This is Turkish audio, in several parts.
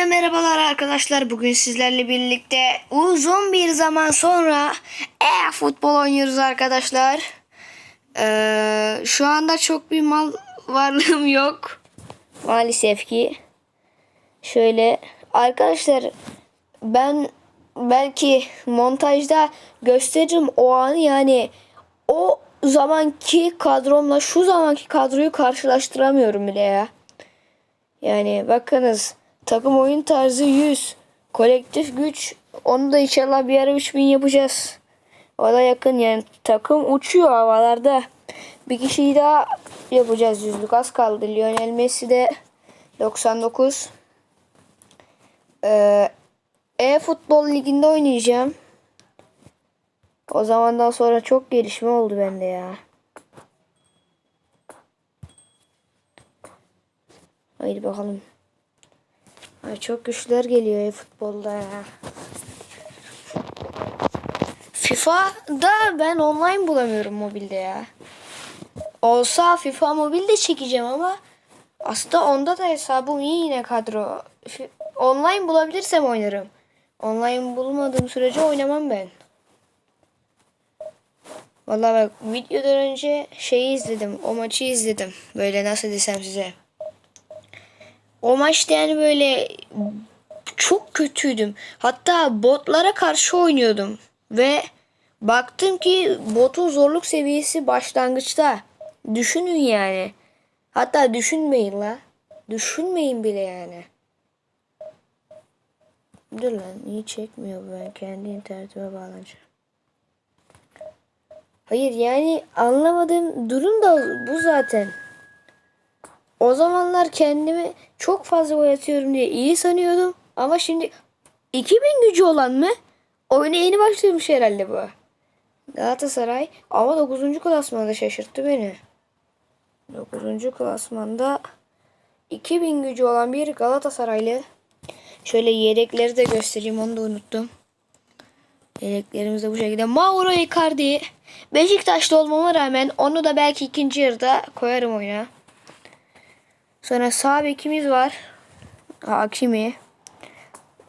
Hepinize merhabalar arkadaşlar. Bugün sizlerle birlikte uzun bir zaman sonra e futbol oynuyoruz arkadaşlar. Ee, şu anda çok bir mal varlığım yok. Maalesef ki. Şöyle arkadaşlar ben belki montajda gösteririm o anı yani o zamanki kadromla şu zamanki kadroyu karşılaştıramıyorum bile ya. Yani bakınız takım oyun tarzı 100. Kolektif güç onu da inşallah bir ara 3000 yapacağız. O da yakın yani takım uçuyor havalarda. Bir kişiyi daha yapacağız yüzlük az kaldı. Lionel Messi de 99. Ee, e-futbol liginde oynayacağım. O zamandan sonra çok gelişme oldu bende ya. Haydi bakalım. Ay çok güçler geliyor ya futbolda ya. FIFA'da ben online bulamıyorum mobilde ya. Olsa FIFA mobilde çekeceğim ama aslında onda da hesabım iyi yine kadro. Online bulabilirsem oynarım. Online bulmadığım sürece oynamam ben. Vallahi bak videodan önce şeyi izledim. O maçı izledim. Böyle nasıl desem size. O maçta yani böyle çok kötüydüm. Hatta botlara karşı oynuyordum. Ve baktım ki botun zorluk seviyesi başlangıçta. Düşünün yani. Hatta düşünmeyin la. Düşünmeyin bile yani. Dur lan iyi çekmiyor ben kendi internetime bağlanacağım. Hayır yani anlamadığım durum da bu zaten. O zamanlar kendimi çok fazla oyatıyorum diye iyi sanıyordum. Ama şimdi 2000 gücü olan mı? Oyuna yeni başlamış herhalde bu. Galatasaray ama 9. klasmanda şaşırttı beni. 9. klasmanda 2000 gücü olan bir Galatasaraylı. Şöyle yedekleri de göstereyim onu da unuttum. Yedeklerimiz de bu şekilde. Mauro Icardi. Beşiktaşlı olmama rağmen onu da belki ikinci yarıda koyarım oyuna. Sonra sağ bekimiz var. Hakimi.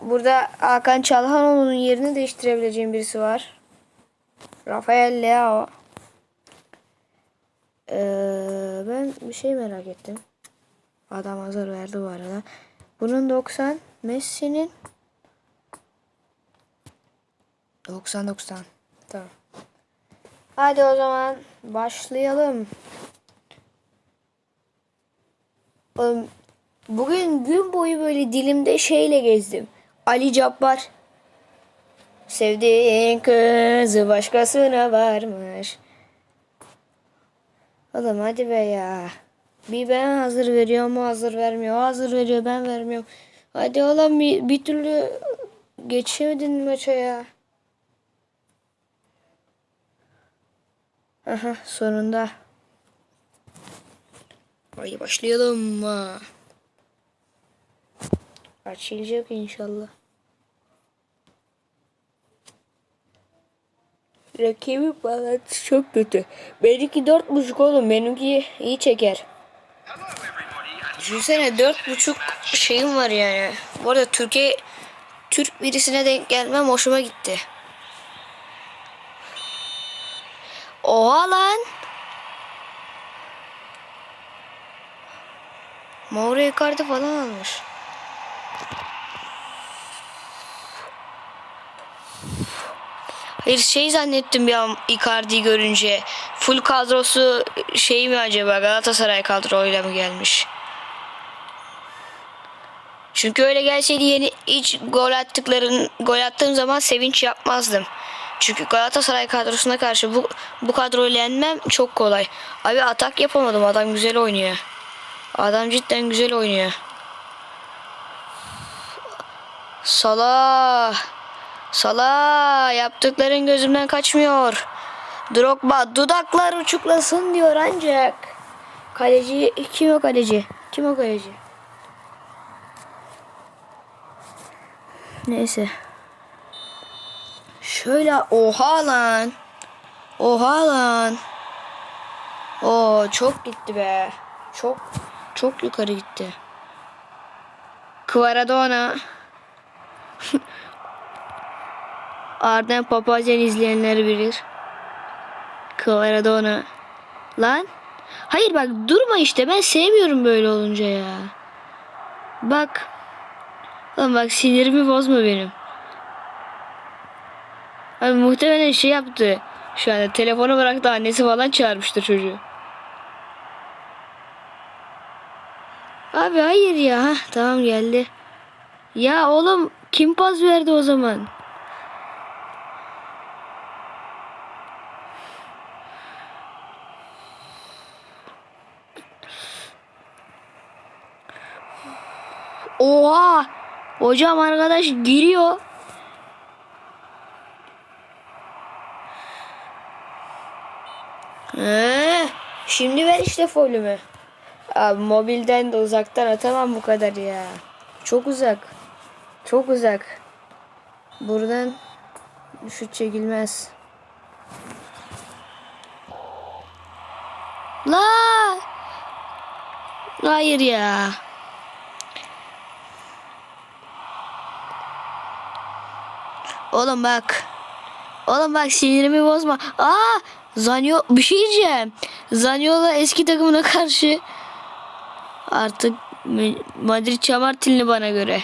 Burada Hakan Çalhanoğlu'nun yerini değiştirebileceğim birisi var. Rafael Leao. Ee, ben bir şey merak ettim. Adam hazır verdi bu arada. Bunun 90. Messi'nin 90 90. Tamam. Hadi o zaman başlayalım. Bugün gün boyu böyle dilimde şeyle gezdim. Ali Cabbar. Sevdiğin kızı başkasına varmış. Oğlum hadi be ya. Bir ben hazır veriyorum o hazır vermiyor. Hazır veriyor ben vermiyorum. Hadi oğlum bir, bir türlü geçemedin maça ya. Aha sonunda. Haydi başlayalım. Açılacak inşallah. Rakibi bağlantısı çok kötü. Benimki dört buçuk oğlum. Benimki iyi çeker. Düşünsene dört buçuk şeyim var yani. Bu arada Türkiye Türk birisine denk gelmem hoşuma gitti. Oha lan. Mauro Icardi falan almış. Hayır şey zannettim bir an Icardi'yi görünce. Full kadrosu şey mi acaba Galatasaray kadroyla mı gelmiş? Çünkü öyle gelseydi yeni hiç gol attıkların gol attığım zaman sevinç yapmazdım. Çünkü Galatasaray kadrosuna karşı bu bu kadroyla yenmem çok kolay. Abi atak yapamadım. Adam güzel oynuyor. Adam cidden güzel oynuyor. Salah. Salah yaptıkların gözümden kaçmıyor. Drogba dudaklar uçuklasın diyor ancak. Kaleci kim o kaleci? Kim o kaleci? Neyse. Şöyle oha lan. Oha lan. Oo çok gitti be. Çok çok yukarı gitti. Kvaradona. Arden Papazyan izleyenler bilir. Kvaradona. Lan. Hayır bak durma işte ben sevmiyorum böyle olunca ya. Bak. Lan bak sinirimi bozma benim. Abi muhtemelen şey yaptı. Şu anda telefonu bıraktı annesi falan çağırmıştır çocuğu. Abi hayır ya. Hah, tamam geldi. Ya oğlum kim paz verdi o zaman? Oha! Hocam arkadaş giriyor. Ee, şimdi ver işte folümü. Abi mobilden de uzaktan atamam bu kadar ya. Çok uzak. Çok uzak. Buradan şut çekilmez. La! Hayır ya. Oğlum bak. Oğlum bak sinirimi bozma. Aa! Zanyo bir şey diyeceğim. Zanyola eski takımına karşı artık Madrid Çamartinli bana göre.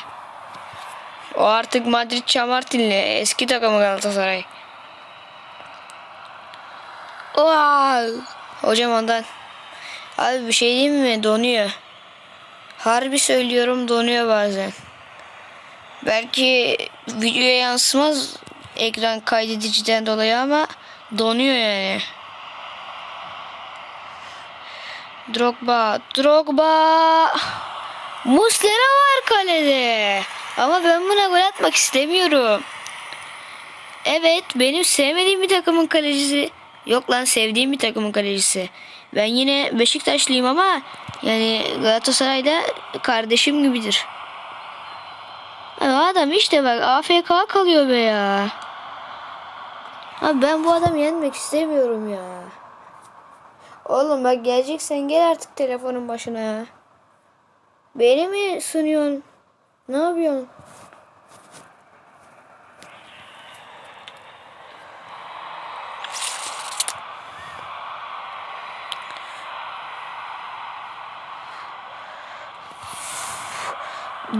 O artık Madrid Çamartinli eski takımı Galatasaray. Oha! Hocam ondan. Abi bir şey diyeyim mi? Donuyor. Harbi söylüyorum donuyor bazen. Belki videoya yansımaz ekran kaydediciden dolayı ama donuyor yani. Drogba, Drogba. Muslera var kalede. Ama ben buna gol atmak istemiyorum. Evet, benim sevmediğim bir takımın kalecisi. Yok lan sevdiğim bir takımın kalecisi. Ben yine Beşiktaşlıyım ama yani Galatasaray'da kardeşim gibidir. Adam işte bak AFK kalıyor be ya. Abi ben bu adamı yenmek istemiyorum ya. Oğlum bak geleceksen gel artık telefonun başına. Beni mi sunuyorsun? Ne yapıyorsun?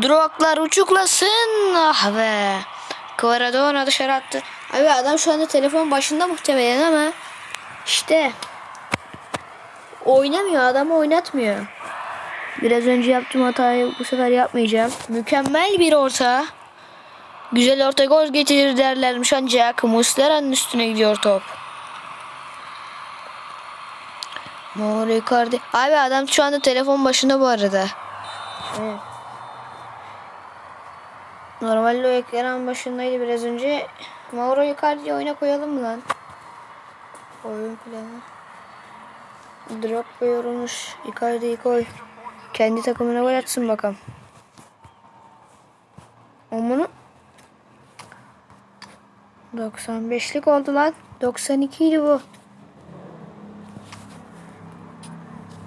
Droglar uçuklasın. Ah be. Kvaradona dışarı attı. Abi adam şu anda telefon başında muhtemelen ama işte oynamıyor adamı oynatmıyor. Biraz önce yaptığım hatayı bu sefer yapmayacağım. Mükemmel bir orta. Güzel orta gol getirir derlermiş ancak Muslera'nın üstüne gidiyor top. Mauro Icardi. Abi adam şu anda telefon başında bu arada. Evet. Normalde o ekran başındaydı biraz önce. Mauro Icardi'yi oyuna koyalım mı lan? Oyun planı. Drogba yorulmuş. Icardi'yi koy. Kendi takımına gol atsın bakalım. Onu 95'lik oldu lan. 92 idi bu.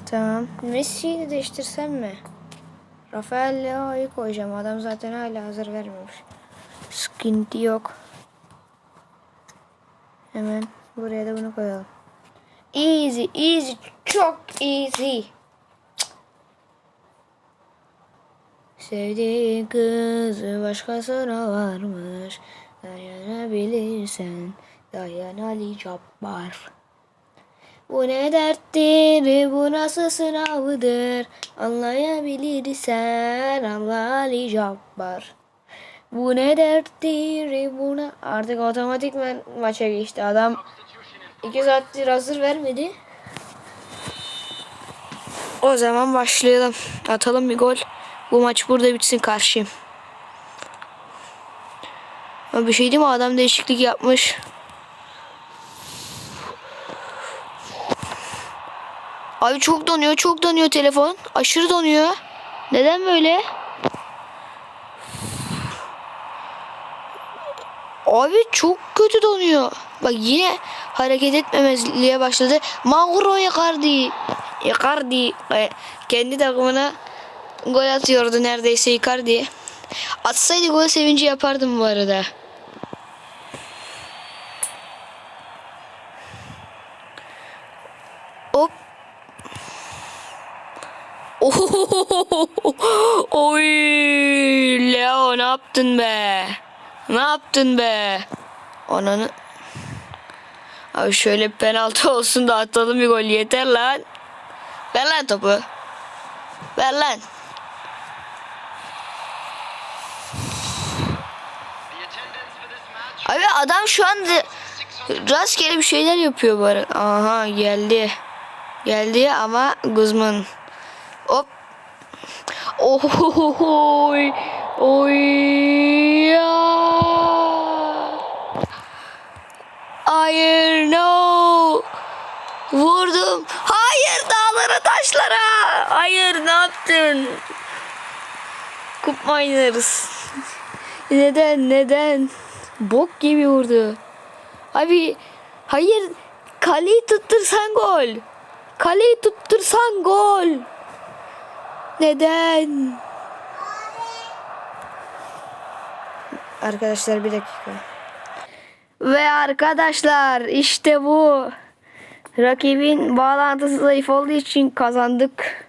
Tamam. Messi'yi de değiştirsem mi? Rafael Leao'yu koyacağım. Adam zaten hala hazır vermemiş. Sıkıntı yok. Hemen buraya da bunu koyalım. Easy, easy, çok easy. Sevdiğin kızı başkasına varmış. Dayanabilirsen dayan Ali Cabbar. Bu ne derttir, bu nasıl sınavdır? Anlayabilirsen Allah Ali Cabbar. Bu ne derttir, bu ne... Artık otomatikman maça geçti. Adam iki saattir hazır vermedi. O zaman başlayalım. Atalım bir gol. Bu maç burada bitsin karşıyım. Ama bir şey değil mi? Adam değişiklik yapmış. Abi çok donuyor, çok donuyor telefon. Aşırı donuyor. Neden böyle? Abi çok kötü donuyor. Bak yine hareket etmemezliğe başladı. Mauro Icardi. Icardi e, kendi takımına gol atıyordu neredeyse Icardi. Atsaydı gol sevinci yapardım bu arada. Hop. Oy Leo ne yaptın be? Ne yaptın be? Ananı. Abi şöyle penaltı olsun da atalım bir gol yeter lan. Ver lan topu. Ver lan. Abi adam şu anda rastgele bir şeyler yapıyor arada. Aha geldi. Geldi ama Guzman. Hop. Ohohohoy. Oy ya. Hayır no. Vurdum. Hayır dağlara taşlara. Hayır ne yaptın? Kup oynarız. Neden neden? Bok gibi vurdu. Abi hayır kaleyi tuttursan gol. Kaleyi tuttursan gol. Neden? Arkadaşlar bir dakika. Ve arkadaşlar işte bu. Rakibin bağlantısı zayıf olduğu için kazandık.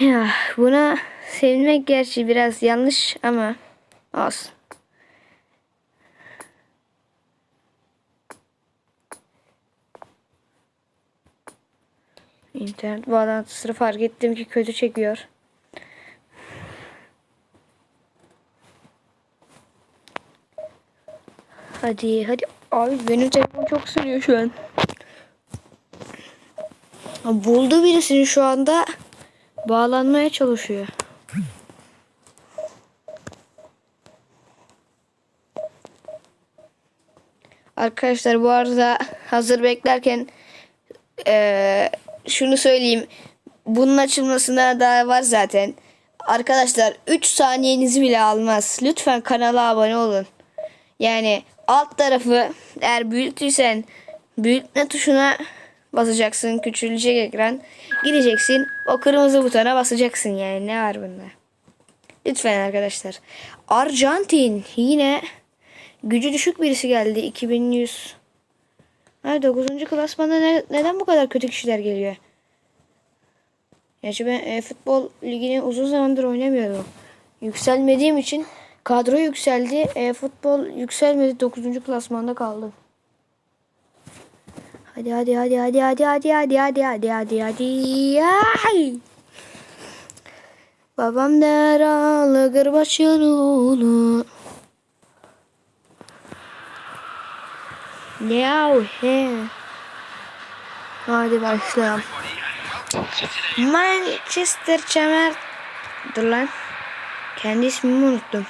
Ya buna sevinmek gerçi biraz yanlış ama olsun. İnternet bağlantısını fark ettim ki kötü çekiyor. Hadi hadi. Abi benim telefon çok sürüyor şu an. Buldu birisini şu anda. Bağlanmaya çalışıyor. Arkadaşlar bu arada hazır beklerken eee, şunu söyleyeyim. Bunun açılmasına daha var zaten. Arkadaşlar 3 saniyenizi bile almaz. Lütfen kanala abone olun. Yani alt tarafı eğer büyüttüysen büyütme tuşuna basacaksın. Küçülecek ekran. Gireceksin. O kırmızı butona basacaksın yani. Ne var bunda? Lütfen arkadaşlar. Arjantin yine gücü düşük birisi geldi. 2100. Ha 9. klasmanda ne- neden bu kadar kötü kişiler geliyor? Gerçi ben e, futbol ligini uzun zamandır oynamıyordum. Yükselmediğim için kadro yükseldi. E, futbol yükselmedi. 9. klasmanda kaldım. Hadi hadi hadi hadi hadi hadi hadi hadi hadi hadi hadi. Ay! Babam der ağlı gırbaçın oğlu. Yahu he. Hadi başlayalım. Manchester Çemer... Dur lan. Kendi ismimi unuttum.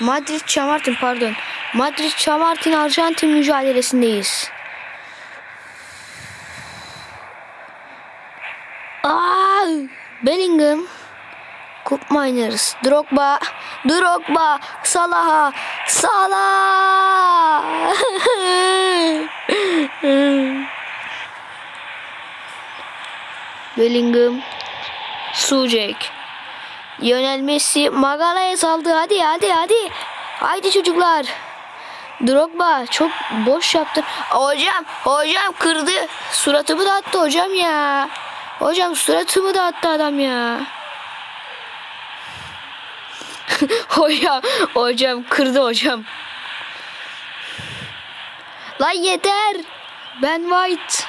Madrid Chamartin pardon. Madrid Chamartin Arjantin mücadelesindeyiz. Aa, Bellingham. Kup Miners. Drogba. Drogba. Salah. Salah. Bellingham. Sucek. Lionel Messi Magalhães saldı. Hadi hadi hadi. Haydi çocuklar. Drogba çok boş yaptı. Hocam hocam kırdı. Suratımı da attı hocam ya. Hocam suratımı da attı adam ya. hocam hocam kırdı hocam. Lan yeter. Ben White.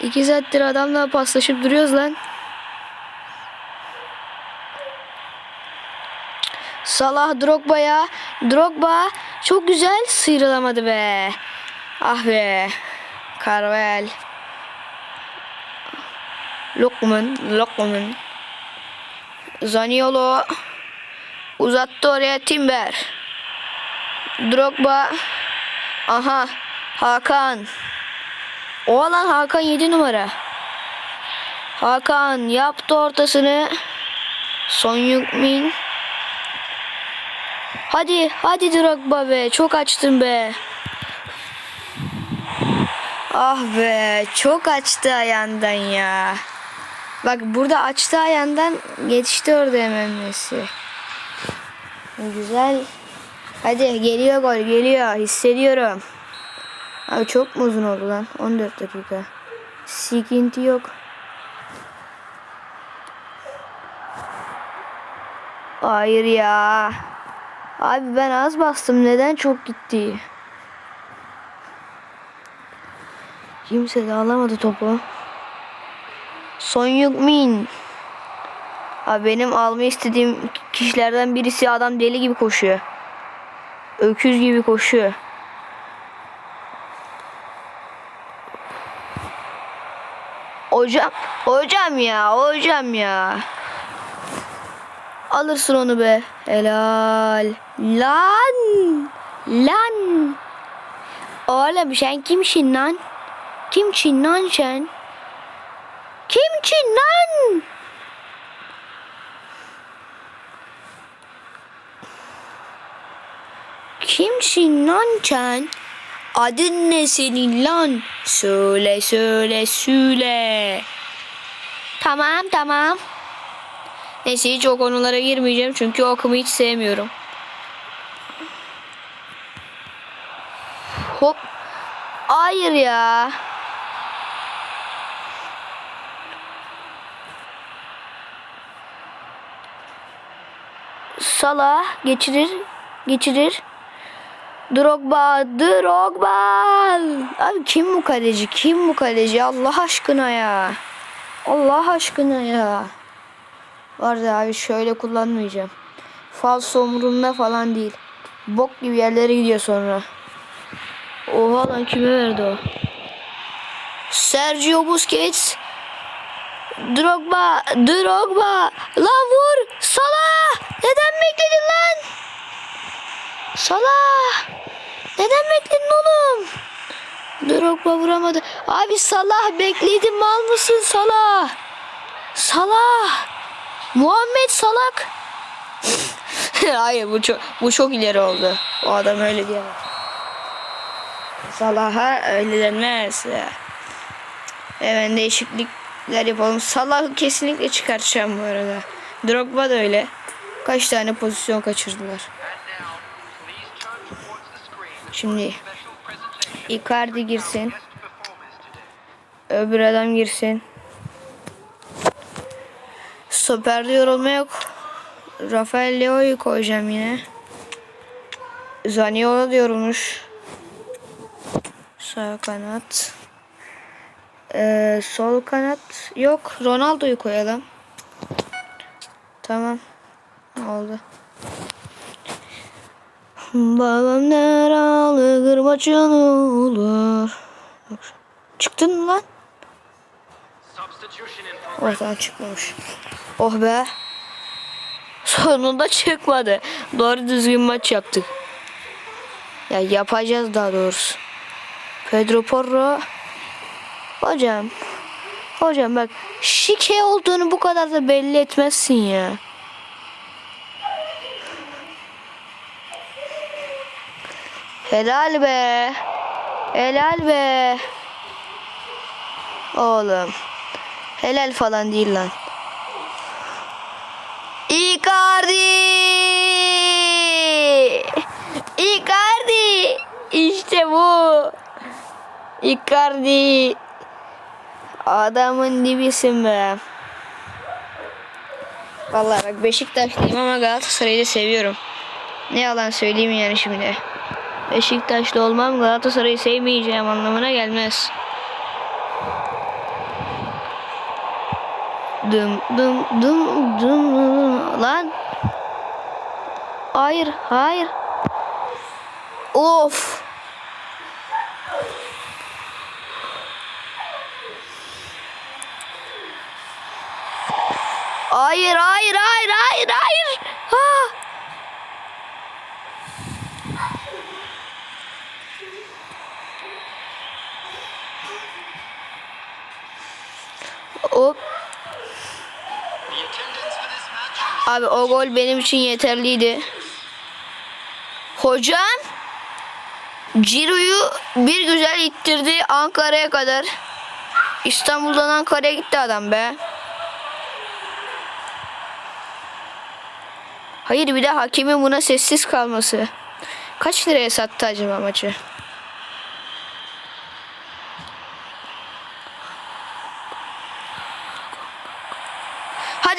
İki saattir adamla paslaşıp duruyoruz lan. Salah Drogba'ya. Drogba çok güzel sıyrılamadı be. Ah be. Carvel. Lokman. Lokman. Zaniolo. Uzattı oraya Timber. Drogba. Aha. Hakan. O alan Hakan 7 numara. Hakan yaptı ortasını. Son Yükmin. Hadi hadi Drogba be. Çok açtın be. Ah be çok açtı ayağından ya. Bak burada açtı ayağından geçti orada hemen Messi. Güzel. Hadi geliyor gol geliyor hissediyorum. Abi çok mu uzun oldu lan? 14 dakika. Sıkıntı yok. Hayır ya. Abi ben az bastım. Neden çok gitti? Kimse de alamadı topu. Son Min. Abi benim alma istediğim kişilerden birisi adam deli gibi koşuyor. Öküz gibi koşuyor. Hocam, hocam ya, hocam ya. Alırsın onu be. Helal. Lan. Lan. Oğlum sen kimsin lan? Kimsin lan sen? Kimsin lan? Kimsin lan sen? Adın ne senin lan? Söyle söyle söyle. Tamam tamam. Neyse hiç o konulara girmeyeceğim çünkü o akımı hiç sevmiyorum. Hop. Hayır ya. Salah geçirir. Geçirir. Drogba, Drogba. Abi kim bu kaleci? Kim bu kaleci? Allah aşkına ya. Allah aşkına ya. Var ya abi şöyle kullanmayacağım. Falso umurumda falan değil. Bok gibi yerlere gidiyor sonra. Oha lan kime verdi o? Sergio Busquets. Drogba, Drogba. Lan vur. Salah. Neden bekledin lan? Salah. Neden bekledin oğlum? Drogba vuramadı. Abi Salah bekledim mal mısın Salah? Salah. Muhammed Salak. Hayır bu çok bu çok ileri oldu. O adam öyle diyemez. Salah'a öyle denmez. Hemen değişiklikler yapalım. Salah'ı kesinlikle çıkartacağım bu arada. Drogba da öyle. Kaç tane pozisyon kaçırdılar. Şimdi Icardi girsin. Öbür adam girsin. Stoperde yorulma yok. Rafael Leo'yu koyacağım yine. Zaniolo da yorulmuş. Sağ kanat. Ee, sol kanat yok. Ronaldo'yu koyalım. Tamam. Oldu. Babam neralı kırbaçın olur. Çıktın mı lan? Oradan çıkmamış. Oh be. Sonunda çıkmadı. Doğru düzgün maç yaptık. Ya yapacağız daha doğrusu. Pedro Porro. Hocam. Hocam bak şike olduğunu bu kadar da belli etmezsin ya. Helal be. Helal be. Oğlum. Helal falan değil lan. Icardi! Icardi! İşte bu. Icardi. Adamın dibisin be. Vallahi bak Beşiktaşlıyım ama Galatasaray'ı da seviyorum. Ne yalan söyleyeyim yani şimdi. Beşiktaşlı olmam Galatasaray'ı sevmeyeceğim anlamına gelmez. Dım dım dım dım lan. Hayır, hayır. Of. Hayır, hayır, hayır, hayır, hayır. Ha. Hop. Abi o gol benim için yeterliydi. Hocam. Ciro'yu bir güzel ittirdi Ankara'ya kadar. İstanbul'dan Ankara'ya gitti adam be. Hayır bir de hakemin buna sessiz kalması. Kaç liraya sattı acaba maçı?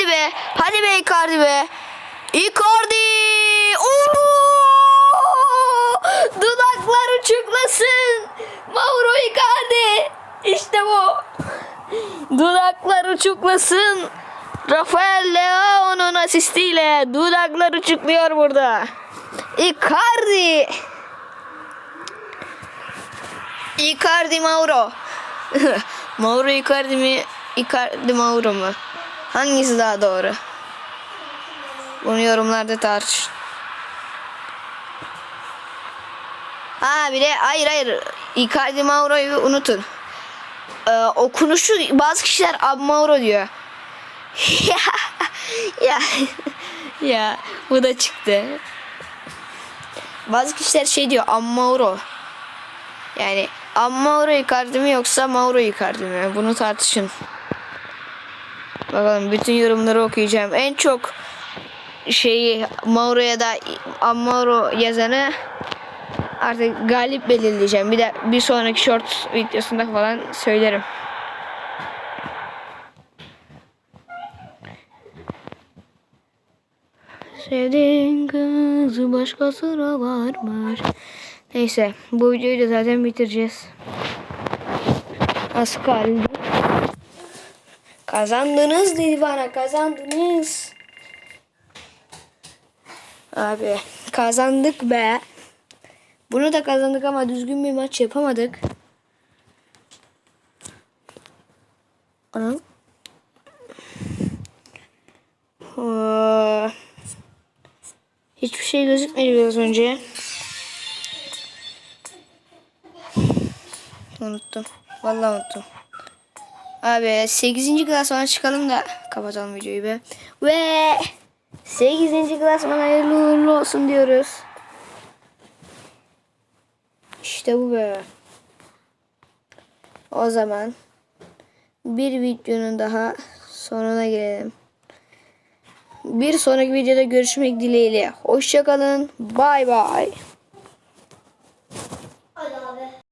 Be. Hadi be Icardi be. Icardi! Oo! Dudaklar uçuklasın. Mauro Icardi. İşte bu. Dudaklar uçuklasın. Rafael Leao'nun asistiyle dudaklar uçukluyor burada. Icardi. Icardi Mauro. Mauro Icardi mi? Icardi Mauro mu? Hangisi daha doğru? Bunu yorumlarda tartışın. Ha bir de hayır hayır. Icardi Mauro'yu unutun. Ee, okunuşu bazı kişiler Ab Mauro diyor. ya ya bu da çıktı. Bazı kişiler şey diyor Ab Mauro. Yani Ab Mauro Icardi mi yoksa Mauro Icardi mi? Bunu tartışın. Bakalım bütün yorumları okuyacağım. En çok şeyi Mauro'ya da Mauro yazanı artık galip belirleyeceğim. Bir de bir sonraki short videosunda falan söylerim. Sevdiğin kızı başkasına varmış. Neyse bu videoyu da zaten bitireceğiz. Az kaldı. Kazandınız dedi bana kazandınız. Abi kazandık be. Bunu da kazandık ama düzgün bir maç yapamadık. Anam. Hiçbir şey gözükmedi biraz önce. Unuttum. Vallahi unuttum. Abi 8. klasmana çıkalım da kapatalım videoyu be. Ve 8. klasman hayırlı uğurlu olsun diyoruz. İşte bu be. O zaman bir videonun daha sonuna gelelim. Bir sonraki videoda görüşmek dileğiyle. Hoşçakalın. Bay bay.